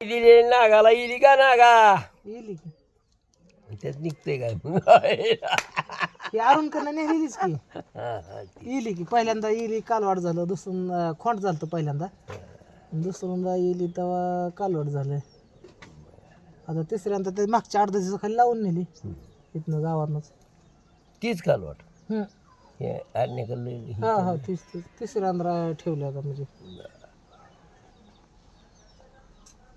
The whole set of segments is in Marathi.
दिले नागाला इली का नागा? येईल की. त्यात निघतंय काय ती अरुण करणं नेहमीच की. हा, हा. येईल की. पहिल्यांदा येईल कालवाड झालं. दुसरं खोंड झालं होतं पहिल्यांदा. दुसऱ्यांदा येईल तेव्हा कालवाड झालं आता तिसऱ्यांदा ते मागच्या आठ दिवसाच्या खाली लावून नेली. इथनं गावातनंच. तीच कालवाट हम्म. हे आज्ञाकडलं हा हा तीच तीच. तिसऱ्यांदा ठेवलं आता म्हणजे.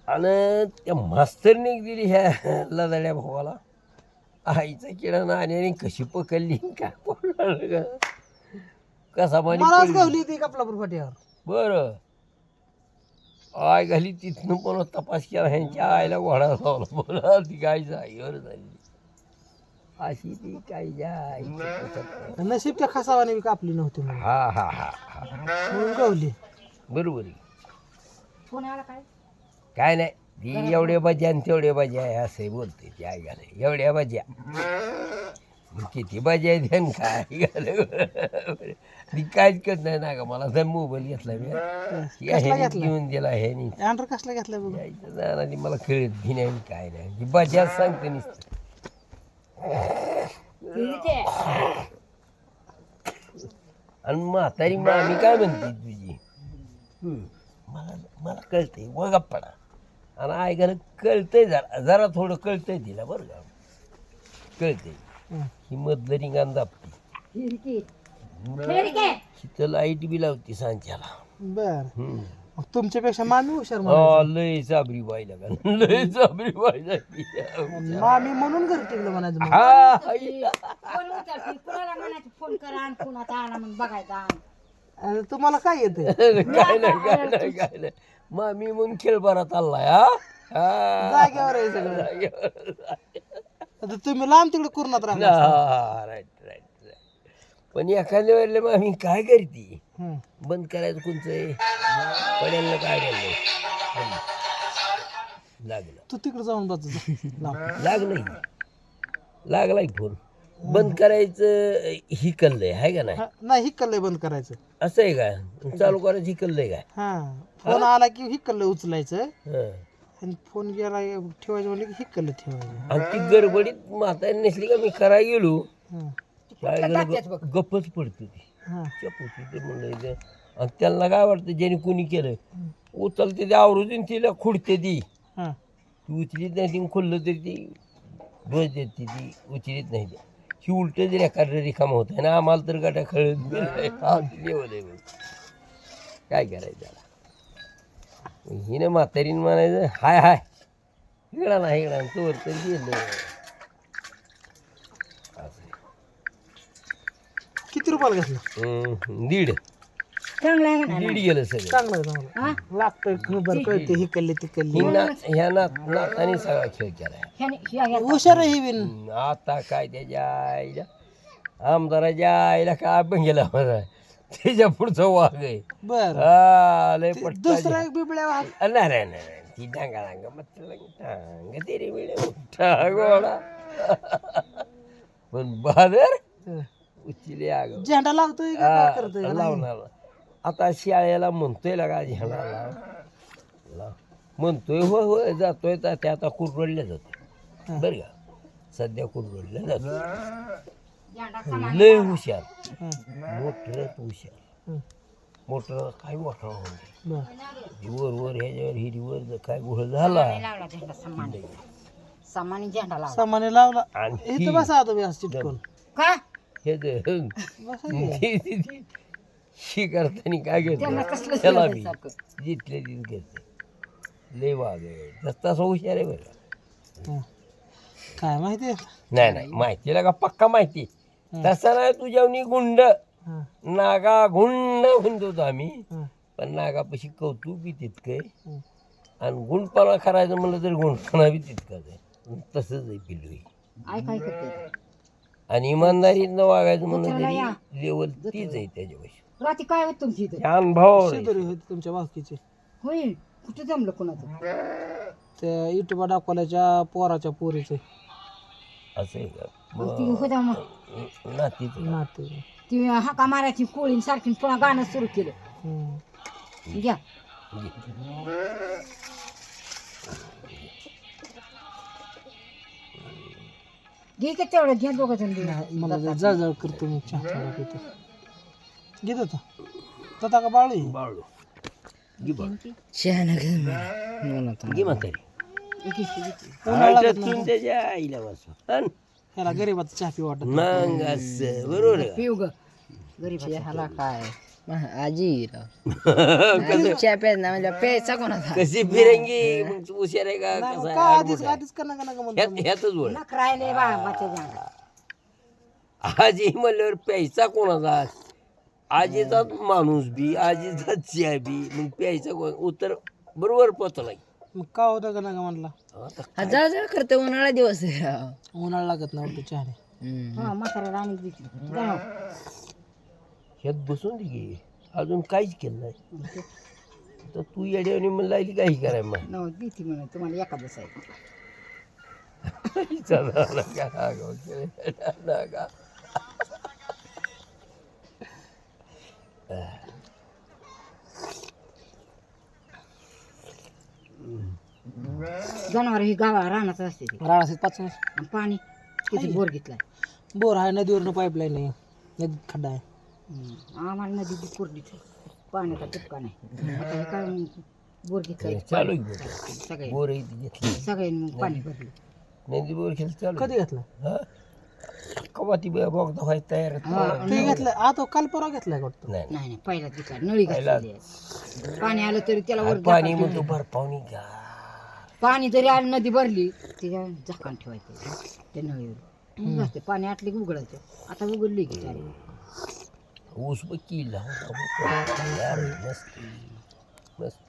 आणि त्या मास्तरने दिली ह्या लदाड्या भावाला. आईचा किडा नाण्याने कशी पकडली काय पडलं ग? कसा पाणी मलाच? गावली ती कपलापूर फाट्यावर. बरं. आय घाली तिथनं पण तपास केला ह्यांच्या आईला घोडा लावला. बोला ती काय जाईवर झाली? अशी ती काय जाय नशीब त्या खसावाने बी कापली नव्हती म्हणून. हा हा हा हा. म्हणून गावली बरोबर आहे. काय? नाही. ती एवढ्या बज्या आणि तेवढ्या बज्या आहे असं बोलते ती आई घाले एवढ्या बज्या मग किती बज्या आहेत आणि काय? घाले ती काहीच करत नाही ना का मला तर मोबाईल घेतला मी कसला घेतला? घेऊन दिला ह्यानी. अँड्र कसला घेतला बघ? यायचं जाणार आणि मला कळत बी नाही काय नाही. ती बजाच सांगते नुसतं. आणि म्हातारी मामी काय म्हणते तुझी? हम्म, मला मला कळतंय. वगप्पडा आणि ऐकायला कळतंय जरा जरा थोडं कळतंय तिला बरं का. कळतंय. हं. ही मधलं रिंगाण दाबते. तिथं लाइट बी लावते सांच्याला. बर. हम्म. तुमच्यापेक्षा मामी हुशार हा. लय चाबरी का लय चाबरी बाई झाली. मामी म्हणून घरी टिकलं म्हणायचं मग. हा. फोन उचलती. कुणाला म्हणायचं फोन करा आणि कुणाचा आला म्हणून बघायचा अरे तुम्हाला काय येते काय नाही काय नाही काय नाही. मामी म्हणून खेळ बरा चाललाय हा? हा जागेवर आहे सगळं जागेवर. आता तुम्ही लांब तिकडे कुरणात राहणार हा, राईट राईट राईट पण एखाद्या वेळेला मामी काय करते हं. बंद करायचं कोणचं पड्याला काय लागलं लागलं तू तिकडे जाऊन बस जा. लांब. लागलं लागला फोन बंद करायचं ही कल्लंय आहे का नाही? हा, नाही बंद करायचं. असं आहे का? चालू करायचं ही कल्लंय काय? हा फोन आला की हिकल्लं उचलायचं. हं. आणि फोन गेला ठेवायचं म्हणलं की हिकल्लं ठेवायचं. आणि ती गडबडीत म्हातारी नसली का? मी करायला गेलो. हं. ग- गप्पच पडते ती. हा. ते म्हणलं इथं. आणि त्यांना काय वाटतं ज्याने कोणी केलं? उचलते ते आवरून तिला खुडते ती. हा. ती उचलीत नाही ती खुल्लं तरी ती डोस देते ती. उचलीत नाही ती. ही उलट जरी एखादं रिकाम होत आहे ना आम्हाला तर गाठा खळत काय करायचं त्याला हिने म्हातारीने म्हणायचं हाय हाय. हिगडा ना हिगडा तोवर तर गेलं. किती रुपयाला घेतलं? दीड. चांगला आहे म्हणा दीड गेलं सगळं. चांगलं आहे चांगलं लागतंय खबर कळते हिकल्ले तिकल्ले ना ह्या नात नाताने सगळा खेळ केलाय. ह्याने शिव्या घ्या. हुशार आहे ही बिन. हम्म, आता काय त्याच्या आईला आमदाराच्या आईला काय पण गेला माझा त्याच्या पुढचं वाघ आहे. बर. हा, लय दुसरा एक बिबळ्या वाघ. नाही नाही नाही नाही. ती डांगा डांगा तेरी मिळे उठा गोडा पण बहादर हं. उचली आग. झेंडा लावतोय का? काय करतोय? लावणार. आता शाळेला म्हणतोय लागा लाव. म्हणतोय होय होय जातोय तर ते आता कुरडल्या जातोय हं. बरं का? सध्या कुरडल्या झेंडा समान. लय हुशार. मोटर हुशार. मोटर काय मोठा बर. वर वर ह्याच्यावर हिरीवर जर काय घोळ झाला. झेंडा लावला. सामान्य लावला. आणि इथं बसा तुम्ही असं चिटकून का? हे शी करताना काय त्यांना कसलं त्याला बी. जिथले तिथे करते लय वाघ आहे तसा हुशार आहे बरं हं. काय माहिती नाही नाही माहितीला का पक्का माहिती हं. तसा नाही तुझ्यावनी गुंड हं. नागा गुंड म्हणतो आम्ही हं. पण नागापाशी कौतुक बी तितकं आहे हं. आणि गुंडपणा करायचं म्हणलं तर गुंडपणा बी तितकाच आहे तसंच आहे पिल्लू ही. आणि इमानदारीनं वागायचं म्हणलं. तरी लेवल तीच आहे त्याच्यापाशी राती काय होत तुमची इथे? छान भाऊ होते तुमच्या बाकीचे होय कुठे जमलं कोणाचं? त्या इटोबा पोराच्या पोरीचे. असं का? हो, हो मग. हाका मारायची कोळी सारखी पुन्हा गाणं सुरू केलं. घ्या. घे का तेवढं घ्या दोघं जण. मला जळजळ करतो मी चहा घेत होता तथा का बाळू आहे? बाळू घे बाळू शहाणा घे म्हातारी उन्हाळा लागत नाही. तून त्याच्या आईला वाचवा ह्याला गरीबाचा चहा पिऊ वाटत मग असं बरोबर आहे का? पिऊ ग गरीब ह्याला काय आजी चहा प्यायच ना म्हणजे प्यायचा कोणाचा कशी फिरंगी मग तू हुशार आहे का नाही, मग कसा का आहे? आधीच आधीच करणं का नका म्हणतो ह्यात- ह्यातच वळ नक राहिले बाबाच्या जागा आजी म्हणल्यावर प्यायचा कोणाचा आजीचा माणूस बी आजीचा चिया बी मग प्यायचा कोण? उत्तर बरोबर पोचला मग का होतं का नका म्हणला? आता हा जळजळ करते उन्हाळा दिवस. आहे. उन्हाळा लागत नाही वाटतं चहा हम्म. हा म्हातारा राणी दिसली जाऊ. ह्यात बसून दे की अजून काहीच केलं नाही. तर तू येड्याने म्हणला लागली काही कराय मग? तुम्हाला एखादं आहे चला का आगाऊ केलं. का जनावर ही गावा रानात असते ती. पाच वर्ष. आणि पाणी किती बोर घेतलाय? बोर आहे नदीवरनं पाईपलाईन आहे. नदीत खड्डा आहे. आम्हाला नदी बी कोरडीच आहे. पाण्याचा टिपका नाही. आता हे काय बोर घेतलाय? चालू आहे बोर. सगळे बोर इथे घेतली. सगळ्यांनी मग पाणी भरलं. मेहंदी बोर चालू आहे. कधी घेतला? हा? कवा ती बोगदा व्हायची तयार आहे. हा, ते घेतलं आता काल परवा घेतलाय वाटतं? नाही नाही. नाही घेतला नळी पहिलाच. घातलेली आहे. पाणी आलं तरी त्याला वर आणि पाणी झाकण म्हणतो भर पाहुणी घ्या. पाणी जरी आलं नदी भरली त्याच्या झाकण ठेवायचं त्या नळीवर. मग पाणी आटले की उघडायचं. आता उघडली की चालेल ऊस बघ की लावून यार मस्त मस्त.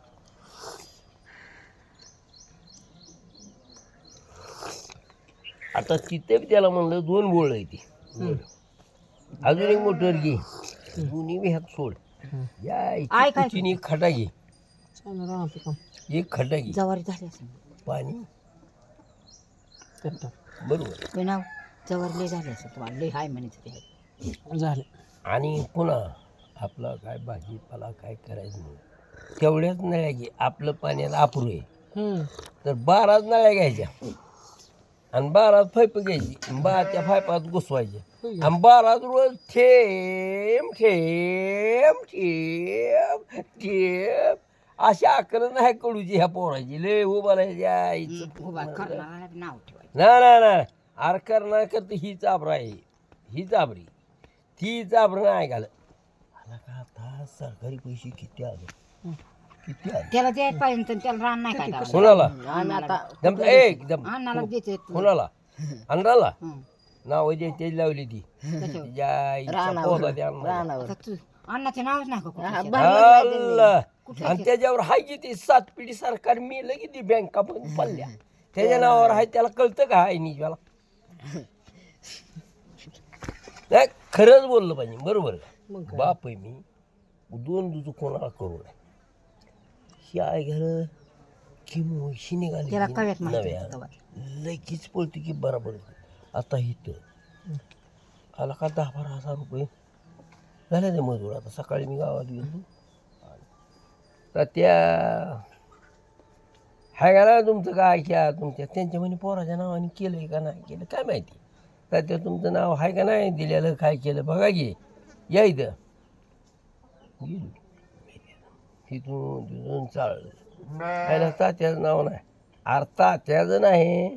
आता तिथे बी त्याला म्हणलं दोन बोळ आहे ती. अजून एक मोटर घे. दोन्ही बी ह्यात सोड. या आय काय? एक खड्डा घे. एक खड्डा घे. जवारी झाली असं पाणी. बरोबर. जवारी झाली तुम्हाला हाय म्हणायचं ते. झाले. आणि पुन्हा आपला काय भाजीपाला काय करायचं नाही. तेवढ्याच नळ्या घे. आपलं पाण्यात अपुरं आहे. हम्म. तर बाराच नळ्या घ्यायच्या. आणि बारात पाईप घ्यायची. बा त्या पाईपात घुसवायच्या आणि बारात रोज थेंब थेंब थेंब थेंब अशी अकल नाही कडूची ह्या पोराची. लय उभा राहायची ना ना ना आर करणार करते ही चाबरा आहे. ही चाबरी. ती चाबर नाही घाल आला का आता सरकारी पैसे किती आले? त्याला द्यायला पाहिजे तर त्याला रान नाही काय करायचं. कोणाला आम्ही आता दम अन्नाला कोणाला हं. नाव जे तेज लावली ती. तिच्या आईचा रानावर. पोता त्या अन्नाला. रानावर. आता तू अन्नाचं नावच नाही का कुठलं? अल्ला. आणि त्याच्यावर हाय की ती सात पिढी सरकार मिळलं की ती बँका पण पडल्या. त्याच्या नावावर आहे त्याला कळतं का आहे निजवाला नाही खरंच बोललं पाहिजे. बरोबर? बाप आहे मी. दोन दुजू कोणाला करू नये? ही आहे घर की मोशी निघाली त्याला माहिती नव्या. होतं तेव्हा. लगेच पळते की बरोबर आता इथं. आला का दहा बारा हजार रुपये? झाले ते मजूर. आता सकाळी मी गावात गेलो. तर त्या हाय का ना तुमचं काय क्या तुमच्या त्यांच्या म्हणे पोराच्या नावाने केलंय का नाही केलं? काय माहिती? तर ते तुमचं नाव आहे का नाही दिलेलं? काय केलं? बघा की. या इथं. गेलो. तिथून तिथून चाललं. त्याला तात्याचं नाव नाही. अरे तात्याचं नाही.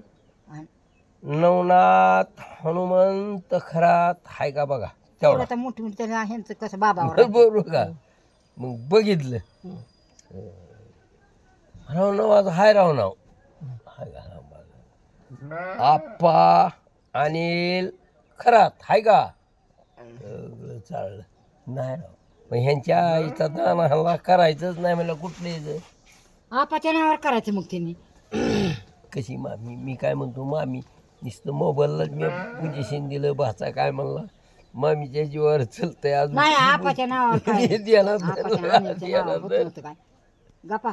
नवनाथ हनुमंत खरात हाय का बघा तेवढा. आता मोठी मोठी त्याला ह्यांचं कसं बाबावर बरोबर का? मग बघितलं. राव नावाचं हाय राव नाव. हाय का? बघा. आप्पा अनिल खरात हाय का? सगळं चाललं. नाही राव. मग ह्यांच्या आईचा दाना हल्ला करायचंच नाही म्हणलं कुठलं यायचं आपाच्या नावावर करायचं मग त्यांनी. कशी मामी? मी काय म्हणतो मामी नुसतं मोबाईललाच मी पोझिशन दिलं भाचा काय म्हणला? मामीच्या जीवावर चलतंय अजून. नाही आपाच्या नावावर करायचं. आपाच्या नाही, अनिलच्या नावावर होत ध्यानात नव्हतं काय? गप्पा.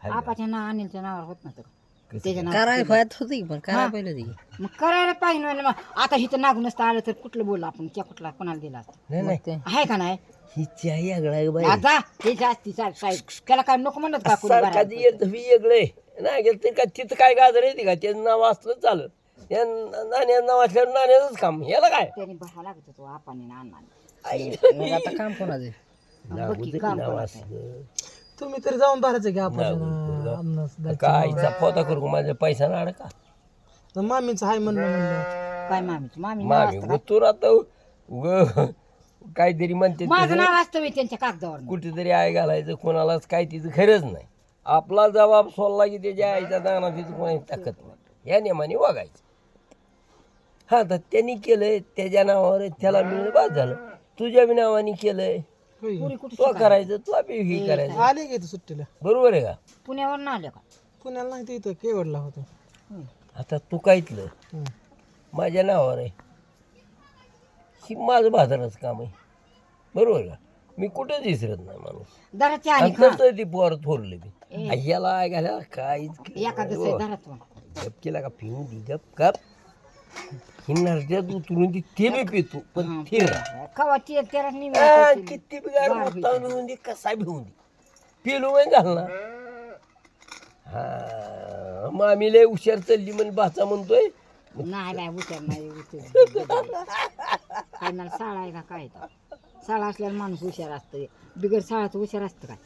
हाय? आपाच्या नाव अनिलच्या नावावर होत नव्हतं का? कसं त्याच्या नावावर करायला. पाहिजे होती पण करायला. पाहिजे होती. मग करायला पाहिजे ना मग आता इथं नागून नसतं आलं तर कुठलं बोललं आपण? त्या कुठला कोणाला दिला असतं? नाही नाही. ते आहे का नाही? हिची आई आगळा आहे बाई. आता ते जास्ती साहेब साहेब त्याला काय नको म्हणत का कोणी सारखा भरायला? येत वेगळे नाही गेलं का तिथं काय गाजर येते का त्याचं नाव असलं चालत या नाण्या नाव असल्यावर नाण्याचंच काम. याला काय? त्याने भरा लागत होतो आपाने ना अण्णाने मग आता काम कोणाचं आहे? नाव बघ की काम नाव करत असलं. तुम्ही तरी जाऊन भरायचं की आपण. कायचा पोता करू का? माझा पैसा ना अडका तर मामीचं हाय म्हणलं म्हणलं. काय मामीची? मामी नाव मामी का? उतूर आता उग काहीतरी म्हणते माझं. नाव असतं बे त्यांच्या कागदावर. कुठेतरी आय घालायचं कोणालाच काय तिचं खरंच नाही. आपला जबाब सोडला की त्याच्या आईचा दाना तिथं कोणाची ताकद नाही. या नियमाने वागायचं. हा तर त्यांनी केलंय त्याच्या नावावर आहे, त्याला मिळून बाद झालं. तुझ्या बी नावाने केलंय. कुठे तो करायचं तो बी हे करायचं. आले की इथं सुट्टीला? बरोबर आहे का? पुण्यावर ना आले का? पुण्याला नाही ते इथं केवडला होतं. आता तू हं. माझ्या नावावर आहे. ही माझं बाजाराचं काम आहे. बरोबर का? मी कुठेच विसरत नाही माणूस. दराची आली ती पोर थोरले मी ह्याला ऐकायला काहीच एखादं आहे दरात गप केला का पिऊन दी गप गप. ही नरड्यात उतरून ती ते बी पितो पण ते नाही. कवा ते त्याला आ, निघाला किती बिगार मोठा भिवून दे कसा भिवून दे. पिलो नाही घालणार हा मामी लय हुशार चालली म्हणजे भाचा म्हणतोय. नाही नाही उतर नाही उतर काय ना शाळा आहे का काय तर. शाळा असल्यावर माणूस हुशार असतं. बिगर शाळाचं हुशार असतं काय?